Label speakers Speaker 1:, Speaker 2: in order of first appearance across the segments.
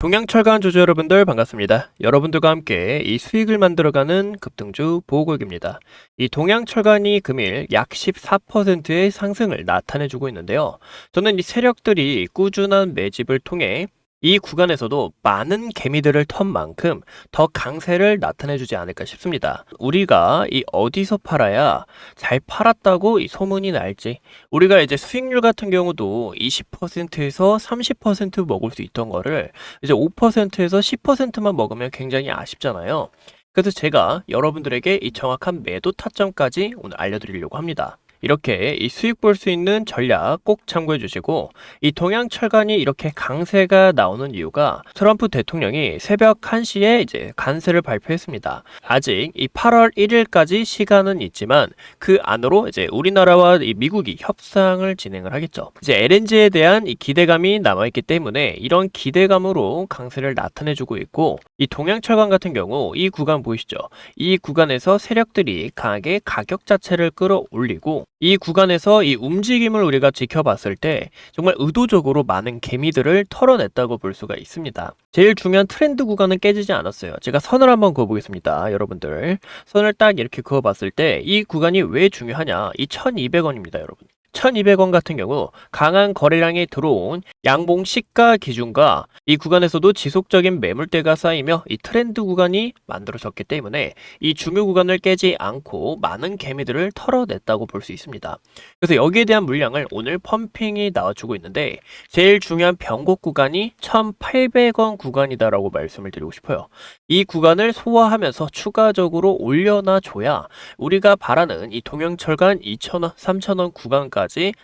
Speaker 1: 동양철강 조조 여러분들 반갑습니다. 여러분들과 함께 이 수익을 만들어가는 급등주 보고익입니다. 이 동양철강이 금일 약 14%의 상승을 나타내주고 있는데요. 저는 이 세력들이 꾸준한 매집을 통해 이 구간에서도 많은 개미들을 턴 만큼 더 강세를 나타내주지 않을까 싶습니다. 우리가 이 어디서 팔아야 잘 팔았다고 이 소문이 날지, 우리가 이제 수익률 같은 경우도 20%에서 30% 먹을 수 있던 거를 이제 5%에서 10%만 먹으면 굉장히 아쉽잖아요. 그래서 제가 여러분들에게 이 정확한 매도 타점까지 오늘 알려드리려고 합니다. 이렇게 이 수익 볼 수 있는 전략 꼭 참고해 주시고 이 동양 철간이 이렇게 강세가 나오는 이유가 트럼프 대통령이 새벽 1시에 이제 관세를 발표했습니다. 아직 이 8월 1일까지 시간은 있지만 그 안으로 이제 우리나라와 이 미국이 협상을 진행을 하겠죠. 이제 LNG에 대한 이 기대감이 남아 있기 때문에 이런 기대감으로 강세를 나타내 주고 있고 이 동양 철강 같은 경우 이 구간 보이시죠? 이 구간에서 세력들이 강하게 가격 자체를 끌어올리고 이 구간에서 이 움직임을 우리가 지켜봤을 때 정말 의도적으로 많은 개미들을 털어냈다고 볼 수가 있습니다. 제일 중요한 트렌드 구간은 깨지지 않았어요. 제가 선을 한번 그어보겠습니다. 여러분들. 선을 딱 이렇게 그어봤을 때 이 구간이 왜 중요하냐? 이 1200원입니다, 여러분. 1200원 같은 경우 강한 거래량이 들어온 양봉 시가 기준과 이 구간에서도 지속적인 매물대가 쌓이며 이 트렌드 구간이 만들어졌기 때문에 이 중요 구간을 깨지 않고 많은 개미들을 털어냈다고 볼 수 있습니다. 그래서 여기에 대한 물량을 오늘 펌핑이 나와주고 있는데 제일 중요한 변곡 구간이 1800원 구간이다라고 말씀을 드리고 싶어요. 이 구간을 소화하면서 추가적으로 올려놔 줘야 우리가 바라는 이 동영철간 2,000원, 3,000원 구간까지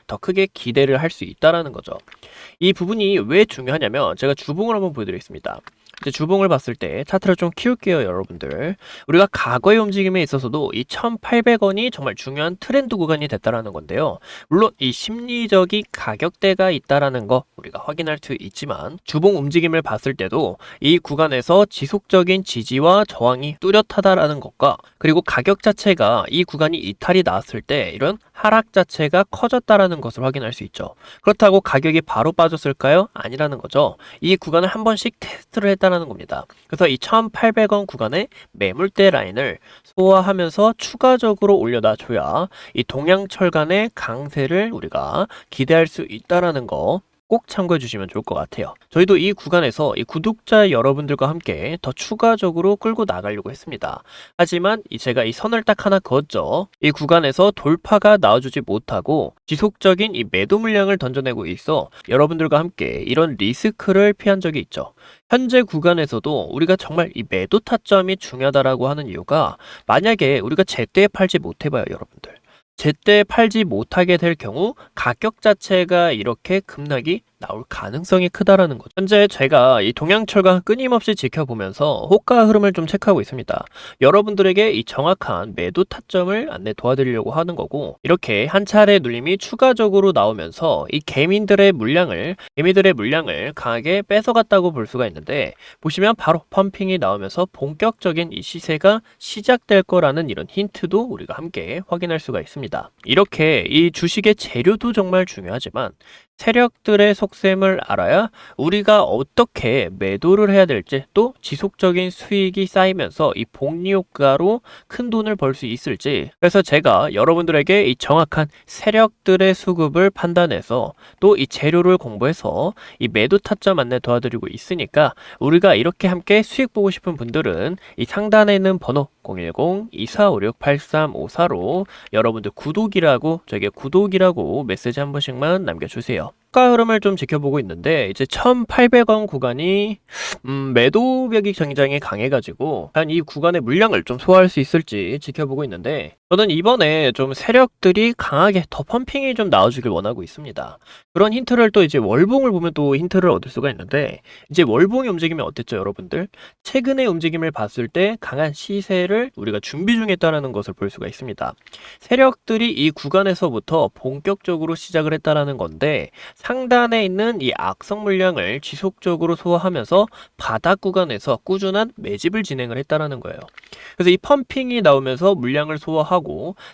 Speaker 1: 더 크게 기대를 할 수 있다라는 거죠. 이 부분이 왜 중요하냐면 제가 주봉을 한번 보여드리겠습니다. 이제 주봉을 봤을 때 차트를 좀 키울게요, 여러분들. 우리가 과거의 움직임에 있어서도 이 1,800원이 정말 중요한 트렌드 구간이 됐다라는 건데요. 물론 이 심리적인 가격대가 있다라는 거 우리가 확인할 수 있지만 주봉 움직임을 봤을 때도 이 구간에서 지속적인 지지와 저항이 뚜렷하다라는 것과 그리고 가격 자체가 이 구간이 이탈이 나왔을 때 이런 하락 자체가 커졌다라는 것을 확인할 수 있죠. 그렇다고 가격이 바로 빠졌을까요? 아니라는 거죠. 이 구간을 한 번씩 테스트를 했다는 겁니다. 그래서 이 1,800원 구간의 매물대 라인을 소화하면서 추가적으로 올려다 줘야 이 동양철간의 강세를 우리가 기대할 수 있다라는 거 꼭 참고해 주시면 좋을 것 같아요. 저희도 이 구간에서 이 구독자 여러분들과 함께 더 추가적으로 끌고 나가려고 했습니다. 하지만 이 제가 이 선을 딱 하나 그었죠. 이 구간에서 돌파가 나와주지 못하고 지속적인 이 매도 물량을 던져내고 있어 여러분들과 함께 이런 리스크를 피한 적이 있죠. 현재 구간에서도 우리가 정말 이 매도 타점이 중요하다라고 하는 이유가 만약에 우리가 제때 팔지 못해봐요, 여러분들. 제때 팔지 못하게 될 경우 가격 자체가 이렇게 급락이 나올 가능성이 크다라는 거죠. 현재 제가 이 동양철강 끊임없이 지켜보면서 호가 흐름을 좀 체크하고 있습니다. 여러분들에게 이 정확한 매도 타점을 안내 도와드리려고 하는 거고 이렇게 한 차례 눌림이 추가적으로 나오면서 이 개민들의 물량을 개미들의 물량을 강하게 뺏어갔다고 볼 수가 있는데 보시면 바로 펌핑이 나오면서 본격적인 이 시세가 시작될 거라는 이런 힌트도 우리가 함께 확인할 수가 있습니다. 이렇게 이 주식의 재료도 정말 중요하지만 세력들의 속 셈을 알아야 우리가 어떻게 매도를 해야 될지 또 지속적인 수익이 쌓이면서 이 복리 효과로 큰 돈을 벌 수 있을지 그래서 제가 여러분들에게 이 정확한 세력들의 수급을 판단해서 또 이 재료를 공부해서 이 매도 타점 안내 도와드리고 있으니까 우리가 이렇게 함께 수익 보고 싶은 분들은 이 상단에 있는 번호 010-2456-8354로 여러분들 구독이라고 저에게 구독이라고 메시지 한 번씩만 남겨주세요. 가 흐름을 좀 지켜보고 있는데 이제 1,800원 구간이 음, 매도벽이 굉장히 강해가지고 과연 이 구간의 물량을 좀 소화할 수 있을지 지켜보고 있는데 저는 이번에 좀 세력들이 강하게 더 펌핑이 좀 나와주길 원하고 있습니다. 그런 힌트를 또 이제 월봉을 보면 또 힌트를 얻을 수가 있는데 이제 월봉의 움직임이 어땠죠, 여러분들? 최근의 움직임을 봤을 때 강한 시세를 우리가 준비 중에 있다는 것을 볼 수가 있습니다. 세력들이 이 구간에서부터 본격적으로 시작을 했다라는 건데 상단에 있는 이 악성 물량을 지속적으로 소화하면서 바닥 구간에서 꾸준한 매집을 진행을 했다라는 거예요. 그래서 이 펌핑이 나오면서 물량을 소화하고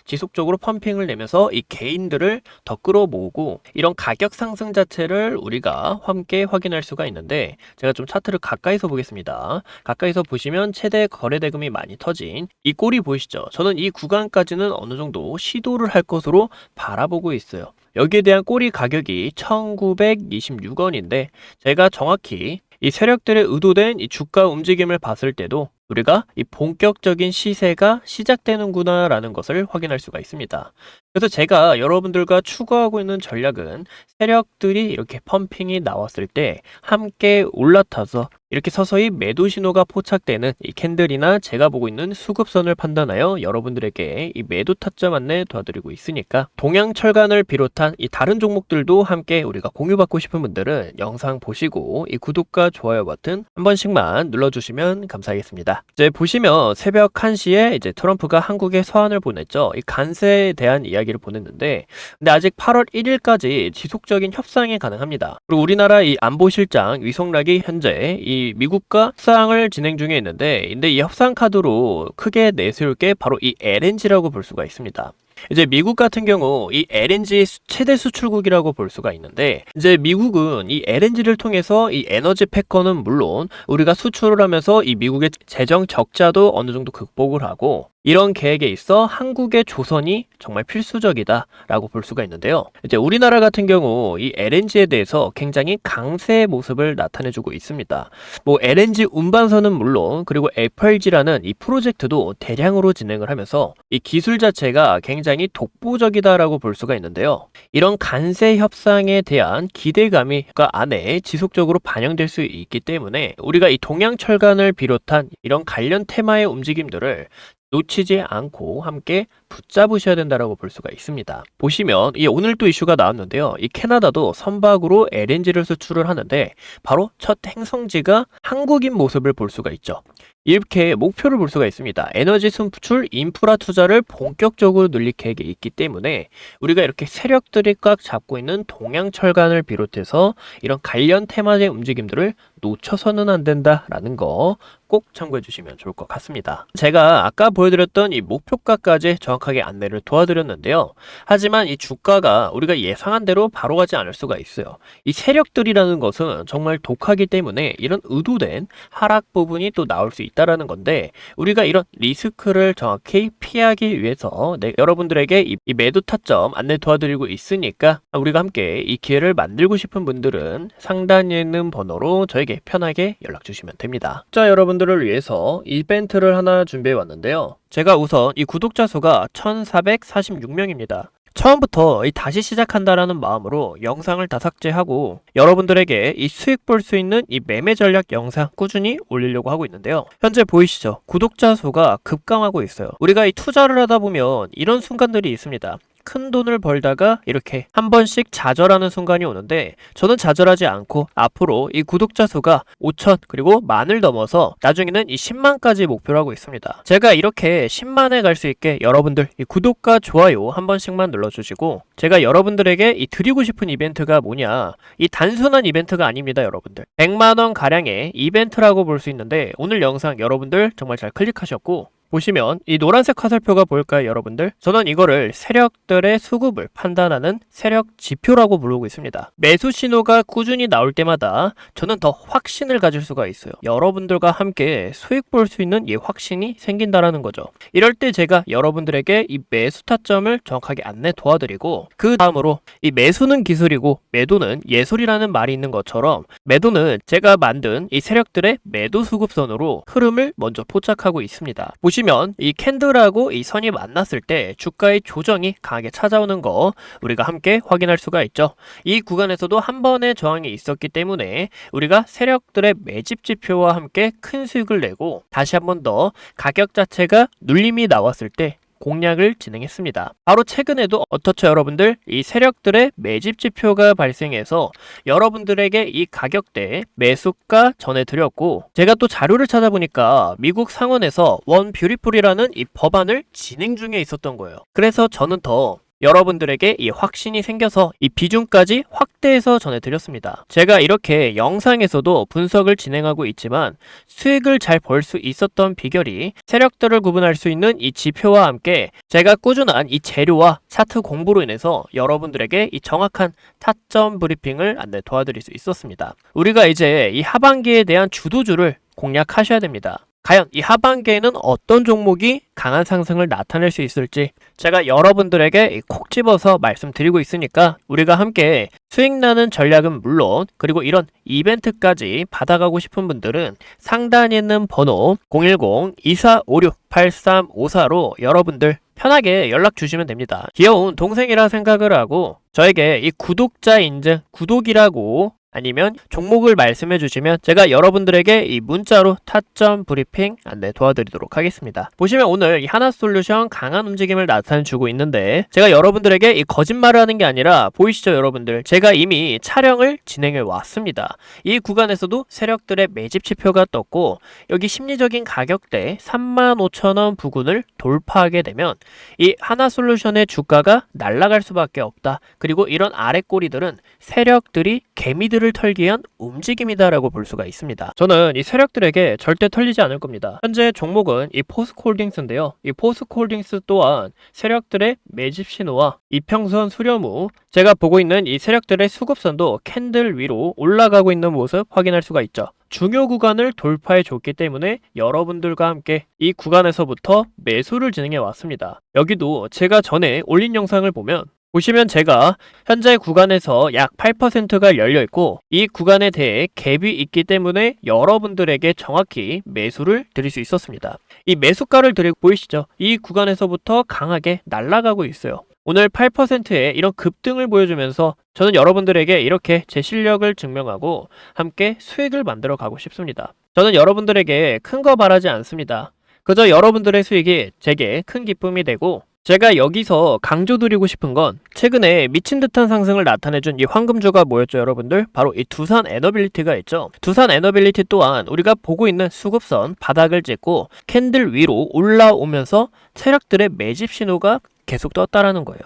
Speaker 1: 지속적으로 펌핑을 내면서 이 개인들을 더 끌어모으고 이런 가격 상승 자체를 우리가 함께 확인할 수가 있는데 제가 좀 차트를 가까이서 보겠습니다. 가까이서 보시면 최대 거래 대금이 많이 터진 이 꼴이 보이시죠? 저는 이 구간까지는 어느 정도 시도를 할 것으로 바라보고 있어요. 여기에 대한 꼬리 가격이 1926원인데 제가 정확히 이 세력들의 의도된 이 주가 움직임을 봤을 때도 우리가 이 본격적인 시세가 시작되는구나라는 것을 확인할 수가 있습니다. 그래서 제가 여러분들과 추구하고 있는 전략은 세력들이 이렇게 펌핑이 나왔을 때 함께 올라타서 이렇게 서서히 매도 신호가 포착되는 이 캔들이나 제가 보고 있는 수급선을 판단하여 여러분들에게 이 매도 타점 안내 도와드리고 있으니까 동양 철간을 비롯한 이 다른 종목들도 함께 우리가 공유받고 싶은 분들은 영상 보시고 이 구독과 좋아요 버튼 한 번씩만 눌러주시면 감사하겠습니다. 이제 보시면 새벽 1시에 이제 트럼프가 한국에 서한을 보냈죠. 이 간세에 대한 이야기 를 보냈는데 근데 아직 8월 1일까지 지속적인 협상이 가능합니다. 그리고 우리나라 이 안보실장 위성락이 현재 이 미국과 협상을 진행 중에 있는데 근데 이 협상 카드로 크게 내세울 게 바로 이 LNG라고 볼 수가 있습니다. 이제 미국 같은 경우 이 LNG 수- 최대 수출국이라고 볼 수가 있는데 이제 미국은 이 LNG를 통해서 이 에너지 패커는 물론 우리가 수출을 하면서 이 미국의 재정 적자도 어느 정도 극복을 하고 이런 계획에 있어 한국의 조선이 정말 필수적이다라고 볼 수가 있는데요. 이제 우리나라 같은 경우 이 LNG에 대해서 굉장히 강세의 모습을 나타내주고 있습니다. 뭐 LNG 운반선은 물론 그리고 FLG라는 이 프로젝트도 대량으로 진행을 하면서 이 기술 자체가 굉장히 독보적이다라고 볼 수가 있는데요. 이런 간세 협상에 대한 기대감이 그 안에 지속적으로 반영될 수 있기 때문에 우리가 이 동양 철간을 비롯한 이런 관련 테마의 움직임들을 놓치지 않고 함께 붙잡으셔야 된다라고 볼 수가 있습니다. 보시면 이 오늘 또 이슈가 나왔는데요. 이 캐나다도 선박으로 LNG를 수출을 하는데 바로 첫 행성지가 한국인 모습을 볼 수가 있죠. 이렇게 목표를 볼 수가 있습니다. 에너지 순출 인프라 투자를 본격적으로 늘릴 계획이 있기 때문에 우리가 이렇게 세력들이 꽉 잡고 있는 동양철간을 비롯해서 이런 관련 테마의 움직임들을 놓쳐서는 안 된다라는 거 꼭 참고해 주시면 좋을 것 같습니다. 제가 아까 보여드렸던 이 목표가까지 정확하게 안내를 도와드렸는데요. 하지만 이 주가가 우리가 예상한 대로 바로 가지 않을 수가 있어요. 이 세력들이라는 것은 정말 독하기 때문에 이런 의도된 하락 부분이 또 나올 수 있다라는 건데 우리가 이런 리스크를 정확히 피하기 위해서 네, 여러분들에게 이, 이 매도 타점 안내 도와드리고 있으니까 우리가 함께 이 기회를 만들고 싶은 분들은 상단에 있는 번호로 저에게 편하게 연락 주시면 됩니다. 자, 여러분들 을 위해서 이벤트를 하나 준비해 왔는데요. 제가 우선 이 구독자 수가 1446명입니다. 처음부터 이 다시 시작한다라는 마음으로 영상을 다 삭제하고 여러분들에게 이 수익 볼 수 있는 이 매매 전략 영상 꾸준히 올리려고 하고 있는데요. 현재 보이시죠? 구독자 수가 급감하고 있어요. 우리가 이 투자를 하다 보면 이런 순간들이 있습니다. 큰 돈을 벌다가 이렇게 한 번씩 좌절하는 순간이 오는데 저는 좌절하지 않고 앞으로 이 구독자 수가 5천 그리고 만을 넘어서 나중에는 이 10만까지 목표로 하고 있습니다. 제가 이렇게 10만에 갈 수 있게 여러분들 이 구독과 좋아요 한 번씩만 눌러주시고 제가 여러분들에게 이 드리고 싶은 이벤트가 뭐냐 이 단순한 이벤트가 아닙니다 여러분들 100만원 가량의 이벤트라고 볼 수 있는데 오늘 영상 여러분들 정말 잘 클릭하셨고 보시면 이 노란색 화살표가 보일까요, 여러분들? 저는 이거를 세력들의 수급을 판단하는 세력 지표라고 부르고 있습니다. 매수 신호가 꾸준히 나올 때마다 저는 더 확신을 가질 수가 있어요. 여러분들과 함께 수익 볼 수 있는 이 확신이 생긴다라는 거죠. 이럴 때 제가 여러분들에게 이 매수 타점을 정확하게 안내 도와드리고 그 다음으로 이 매수는 기술이고 매도는 예술이라는 말이 있는 것처럼 매도는 제가 만든 이 세력들의 매도 수급선으로 흐름을 먼저 포착하고 있습니다. 보시 면 이 캔들하고 이 선이 만났을 때 주가의 조정이 강하게 찾아오는 거 우리가 함께 확인할 수가 있죠. 이 구간에서도 한 번의 저항이 있었기 때문에 우리가 세력들의 매집 지표와 함께 큰 수익을 내고 다시 한 번 더 가격 자체가 눌림이 나왔을 때 공략을 진행했습니다. 바로 최근에도 어떻죠 여러분들? 이 세력들의 매집 지표가 발생해서 여러분들에게 이 가격대 매수가 전해드렸고 제가 또 자료를 찾아보니까 미국 상원에서 원 뷰티풀이라는 이 법안을 진행 중에 있었던 거예요. 그래서 저는 더 여러분들에게 이 확신이 생겨서 이 비중까지 확대해서 전해드렸습니다. 제가 이렇게 영상에서도 분석을 진행하고 있지만 수익을 잘 벌 수 있었던 비결이 세력들을 구분할 수 있는 이 지표와 함께 제가 꾸준한 이 재료와 차트 공부로 인해서 여러분들에게 이 정확한 타점 브리핑을 안내 도와드릴 수 있었습니다. 우리가 이제 이 하반기에 대한 주도주를 공략하셔야 됩니다. 과연 이 하반기에는 어떤 종목이 강한 상승을 나타낼 수 있을지 제가 여러분들에게 이콕 집어서 말씀드리고 있으니까 우리가 함께 수익 나는 전략은 물론 그리고 이런 이벤트까지 받아가고 싶은 분들은 상단에 있는 번호 010-2456-8354로 여러분들 편하게 연락 주시면 됩니다. 귀여운 동생이라 생각을 하고 저에게 이 구독자 인증, 구독이라고 아니면 종목을 말씀해 주시면 제가 여러분들에게 이 문자로 타점 브리핑 안내 도와드리도록 하겠습니다. 보시면 오늘 이 하나솔루션 강한 움직임을 나타내 주고 있는데 제가 여러분들에게 이 거짓말을 하는 게 아니라 보이시죠 여러분들 제가 이미 촬영을 진행해 왔습니다. 이 구간에서도 세력들의 매집 지표가 떴고 여기 심리적인 가격대 35,000원 부근을 돌파하게 되면 이 하나솔루션의 주가가 날아갈 수밖에 없다. 그리고 이런 아래 꼬리들은 세력들이 개미들 을 털기 위한 움직임이다라고 볼 수가 있습니다. 저는 이 세력들에게 절대 털리지 않을 겁니다. 현재 종목은 이 포스코홀딩스인데요. 이 포스코홀딩스 또한 세력들의 매집 신호와 이평선 수렴 후 제가 보고 있는 이 세력들의 수급선도 캔들 위로 올라가고 있는 모습 확인할 수가 있죠. 중요 구간을 돌파해 줬기 때문에 여러분들과 함께 이 구간에서부터 매수를 진행해 왔습니다. 여기도 제가 전에 올린 영상을 보면 보시면 제가 현재 구간에서 약 8%가 열려 있고 이 구간에 대해 갭이 있기 때문에 여러분들에게 정확히 매수를 드릴 수 있었습니다. 이 매수가를 드리고 보이시죠? 이 구간에서부터 강하게 날아가고 있어요. 오늘 8%의 이런 급등을 보여주면서 저는 여러분들에게 이렇게 제 실력을 증명하고 함께 수익을 만들어 가고 싶습니다. 저는 여러분들에게 큰 거 바라지 않습니다. 그저 여러분들의 수익이 제게 큰 기쁨이 되고 제가 여기서 강조드리고 싶은 건 최근에 미친 듯한 상승을 나타내준 이 황금주가 뭐였죠 여러분들? 바로 이 두산 에너빌리티가 있죠. 두산 에너빌리티 또한 우리가 보고 있는 수급선 바닥을 찍고 캔들 위로 올라오면서 세력들의 매집 신호가 계속 떴다라는 거예요.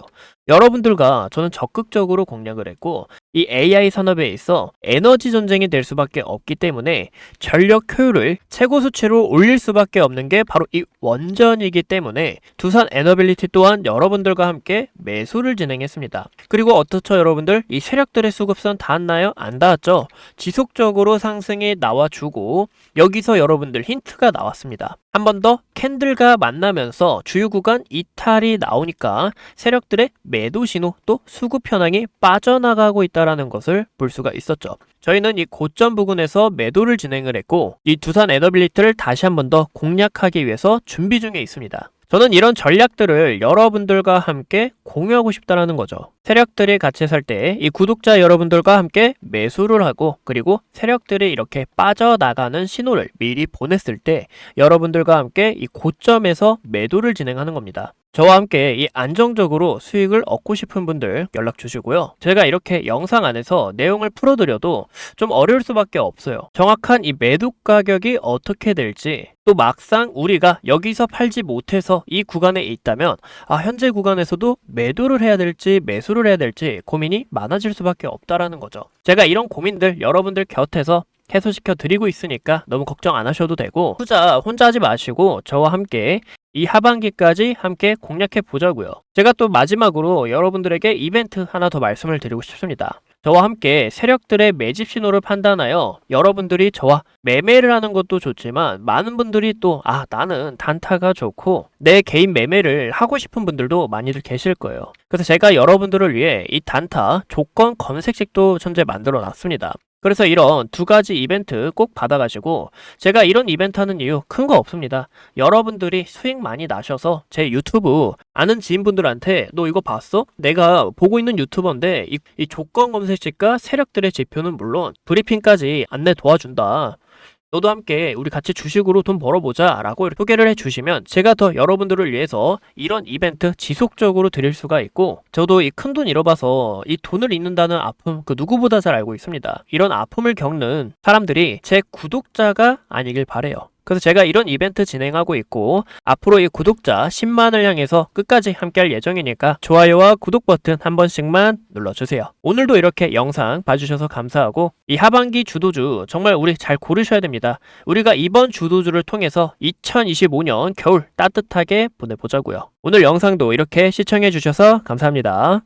Speaker 1: 여러분들과 저는 적극적으로 공략을 했고 이 AI 산업에 있어 에너지 전쟁이 될 수밖에 없기 때문에 전력 효율을 최고 수치로 올릴 수밖에 없는 게 바로 이 원전이기 때문에 두산 에너빌리티 또한 여러분들과 함께 매수를 진행했습니다. 그리고 어떻죠 여러분들? 이 세력들의 수급선 닿았나요? 안 닿았죠? 지속적으로 상승이 나와주고 여기서 여러분들 힌트가 나왔습니다. 한 번 더 캔들과 만나면서 주요 구간 이탈이 나오니까 세력들의 매도 신호 또 수급 현황이 빠져나가고 있다라는 것을 볼 수가 있었죠. 저희는 이 고점 부근에서 매도를 진행을 했고 이 두산 에너빌리티를 다시 한 번 더 공략하기 위해서 준비 중에 있습니다. 저는 이런 전략들을 여러분들과 함께 공유하고 싶다라는 거죠. 세력들이 같이 살 때 이 구독자 여러분들과 함께 매수를 하고 그리고 세력들이 이렇게 빠져나가는 신호를 미리 보냈을 때 여러분들과 함께 이 고점에서 매도를 진행하는 겁니다. 저와 함께 이 안정적으로 수익을 얻고 싶은 분들 연락 주시고요. 제가 이렇게 영상 안에서 내용을 풀어드려도 좀 어려울 수밖에 없어요. 정확한 이 매도 가격이 어떻게 될지 또 막상 우리가 여기서 팔지 못해서 이 구간에 있다면 아 현재 구간에서도 매도를 해야 될지 매수를 해야 될지 고민이 많아질 수밖에 없다라는 거죠. 제가 이런 고민들 여러분들 곁에서 해소시켜 드리고 있으니까 너무 걱정 안 하셔도 되고 투자 혼자 하지 마시고 저와 함께 이 하반기까지 함께 공략해 보자고요. 제가 또 마지막으로 여러분들에게 이벤트 하나 더 말씀을 드리고 싶습니다. 저와 함께 세력들의 매집 신호를 판단하여 여러분들이 저와 매매를 하는 것도 좋지만 많은 분들이 또 아 나는 단타가 좋고 내 개인 매매를 하고 싶은 분들도 많이들 계실 거예요. 그래서 제가 여러분들을 위해 이 단타 조건 검색식도 현재 만들어 놨습니다. 그래서 이런 두 가지 이벤트 꼭 받아가시고 제가 이런 이벤트 하는 이유 큰 거 없습니다. 여러분들이 수익 많이 나셔서 제 유튜브 아는 지인분들한테 너 이거 봤어? 내가 보고 있는 유튜버인데 이, 이 조건 검색식과 세력들의 지표는 물론 브리핑까지 안내 도와준다. 너도 함께 우리 같이 주식으로 돈 벌어보자 라고 소개를 해주시면 제가 더 여러분들을 위해서 이런 이벤트 지속적으로 드릴 수가 있고 저도 이 큰 돈 잃어봐서 이 돈을 잃는다는 아픔 그 누구보다 잘 알고 있습니다. 이런 아픔을 겪는 사람들이 제 구독자가 아니길 바래요. 그래서 제가 이런 이벤트 진행하고 있고 앞으로 이 구독자 10만을 향해서 끝까지 함께 할 예정이니까 좋아요와 구독 버튼 한 번씩만 눌러주세요. 오늘도 이렇게 영상 봐주셔서 감사하고 이 하반기 주도주 정말 우리 잘 고르셔야 됩니다. 우리가 이번 주도주를 통해서 2025년 겨울 따뜻하게 보내보자고요. 오늘 영상도 이렇게 시청해 주셔서 감사합니다.